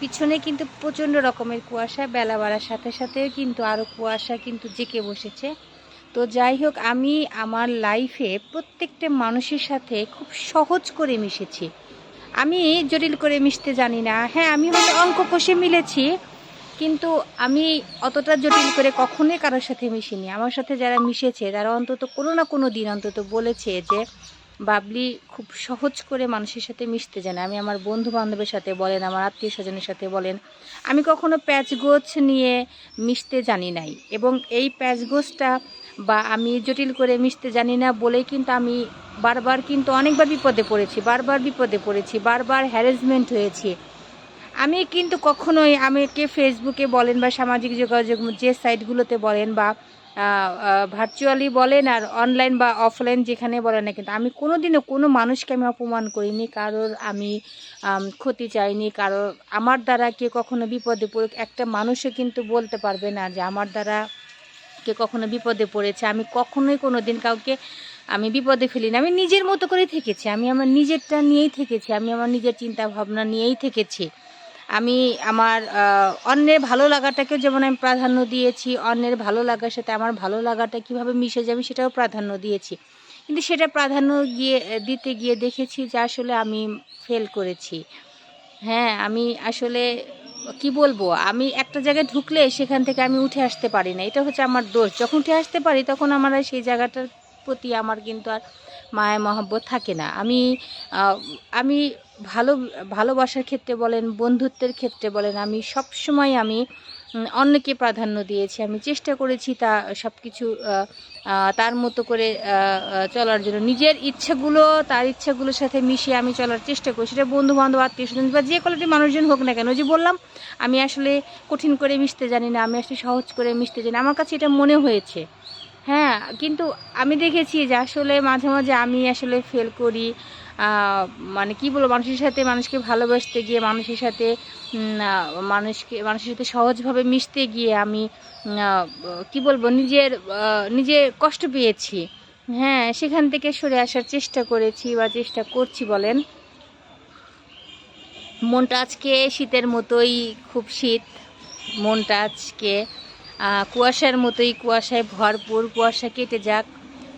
পিছনে কিন্তু প্রচণ্ড রকমের কুয়াশা, বেলা বাড়ার সাথে সাথে কিন্তু আরও কুয়াশা কিন্তু জেঁকে বসেছে। তো যাই হোক, আমি আমার লাইফে প্রত্যেকটা মানুষের সাথে খুব সহজ করে মিশেছি। আমি জটিল করে মিশতে জানি না। হ্যাঁ আমি হয়তো অঙ্ক কষে মিলেছি, কিন্তু আমি অতটা জটিল করে কখনোই কারোর সাথে মিশিনি। আমার সাথে যারা মিশেছে, তারা অন্তত কোনো না কোনো দিন অন্তত বলেছে যে বাবলি খুব সহজ করে মানুষের সাথে মিশতে জানে। আমি আমার বন্ধু বান্ধবের সাথে বলেন, আমার আত্মীয় স্বজনের সাথে বলেন, আমি কখনো প্যাচগোছ নিয়ে মিশতে জানি নাই। এবং এই প্যাচগোছটা বা আমি জটিল করে মিশতে জানি না বলেই কিন্তু আমি বারবার কিন্তু অনেকবার বিপদে পড়েছি, বারবার বিপদে পড়েছি, বারবার হ্যারাসমেন্ট হয়েছি। আমি কিন্তু কখনোই, আমাকে ফেসবুকে বলেন বা সামাজিক যোগাযোগ যে সাইটগুলোতে বলেন বা ভার্চুয়ালি বলেন আর অনলাইন বা অফলাইন যেখানে বলেন না কিন্তু আমি কোনোদিনও কোনো মানুষকে আমি অপমান করিনি, কারোর আমি ক্ষতি চাইনি কারোর আমার দ্বারা কে কখনো বিপদে পড়ুক, একটা মানুষও কিন্তু বলতে পারবে না যে আমার দ্বারা কে কখনো বিপদে পড়েছে, আমি কখনোই কোনো দিন কাউকে আমি বিপদে ফেলি না আমি নিজের মতো করেই থেকেছি, আমি আমার নিজেরটা নিয়েই থেকেছি, আমি আমার নিজের চিন্তা ভাবনা নিয়েই থেকেছি। আমি আমার অন্যের ভালো লাগাটাকেও যেমন আমি প্রাধান্য দিয়েছি, অন্যের ভালো লাগার সাথে আমার ভালো লাগাটা কীভাবে মিশে যাবে সেটাও প্রাধান্য দিয়েছি। কিন্তু সেটা প্রাধান্য গিয়ে, দিতে গিয়ে দেখেছি যে আসলে আমি ফেল করেছি। হ্যাঁ আমি আসলে, কি বলব, আমি একটা জায়গায় ঢুকলে সেখান থেকে আমি উঠে আসতে পারি না। এটা হচ্ছে আমার দোষ। যখন উঠে আসতে পারি, তখন আমার সেই জায়গাটার প্রতি আমার কিন্তু আর মায়া মহব্বত থাকে না। আমি আমি ভালো, ভালোবাসার ক্ষেত্রে বলেন, বন্ধুত্বের ক্ষেত্রে বলেন, আমি সব সময় আমি অন্যকে প্রাধান্য দিয়েছি। আমি চেষ্টা করেছি তা সব কিছু তার মতো করে চলার জন্য। নিজের ইচ্ছাগুলো, তার ইচ্ছাগুলোর সাথে মিশিয়ে আমি চলার চেষ্টা করি। সেটা বন্ধু বান্ধব আত্মীয় স্বজন বা যে কোয়ালিটির মানুষজন হোক না কেন। যে বললাম, আমি আসলে কঠিন করে মিশতে জানি না, আমি আসলে সহজ করে মিশতে জানি। আমার কাছে এটা মনে হয়েছে। হ্যাঁ কিন্তু আমি দেখেছি যে আসলে মাঝে মাঝে আমি আসলে ফেল করি মানে কি বলব, মানুষের সাথে মানুষকে ভালোবাসতে গিয়ে, মানুষের সাথে মানুষকে, মানুষের সাথে সহজভাবে মিশতে গিয়ে আমি কি বলব, নিজের নিজে কষ্ট পেয়েছি। হ্যাঁ সেখান থেকে সরে আসার চেষ্টা করেছি বা চেষ্টা করছি বলেন। মনটা আজকে শীতের মতোই খুব শীত। মনটা আজকে কুয়াশার মতোই কুয়াশায় ভরপুর, কুয়াশা কেটে যাক,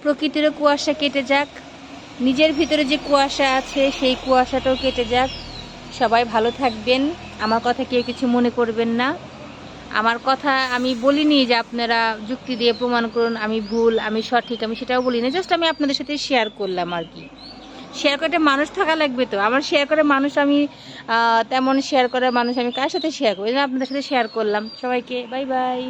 প্রকৃতিরও কুয়াশা কেটে যাক, নিজের ভিতরে যে কুয়াশা আছে সেই কুয়াশাটাও কেটে যাক। সবাই ভালো থাকবেন, আমার কথা কেউ কিছু মনে করবেন না। আমার কথা আমি বলিনি যে আপনারা যুক্তি দিয়ে প্রমাণ করুন, আমি ভুল, আমি সঠিক, আমি সেটাও বলি না জাস্ট আমি আপনাদের সাথে শেয়ার করলাম আর কি। শেয়ার করতে মানুষ থাকা লাগবে তো, আমার শেয়ার করে মানুষ আমি তেমন শেয়ার করার মানুষ আমি কার সাথে শেয়ার করি আপনাদের সাথে শেয়ার করলাম। সবাইকে বাই বাই